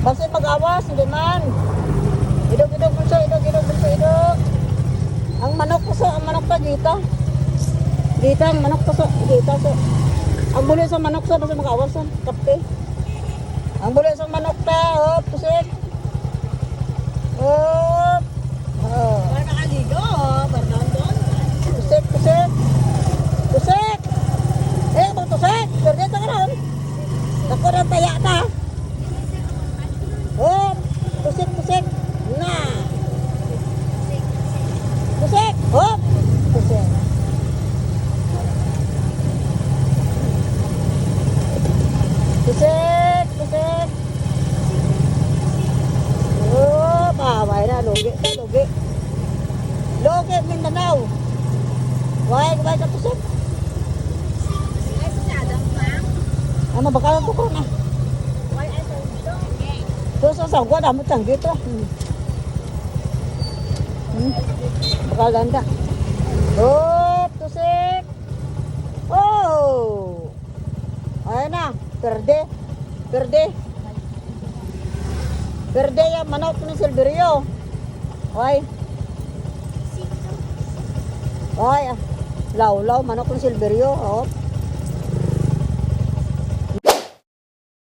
Kasi mag-awas, hindi man. Idog, idog, bunso, idog, idog, bunso, idog. Ang manok ko sa, ang manok pa, gita. Gita, ang manok ko sa, gita sa. Ang buli sa manok sa, basta mag-awas sa, kape. Ang buli sa manok pusik. Hop. Na. Lugi na, lugi. Lugi, Mindanao. Why, why ka sisadang pa. Ano, bakalan ko ko na. Why, ay, sa sa sagwa damo tang gitu. Hmm. Hmm. Bakal ganda. Oh, tusik. Oh. Ayun na, perde. Perde. Perde yung manok ni Silverio. Ay. Ay, ah. law-law manok ni Silverio. Oh.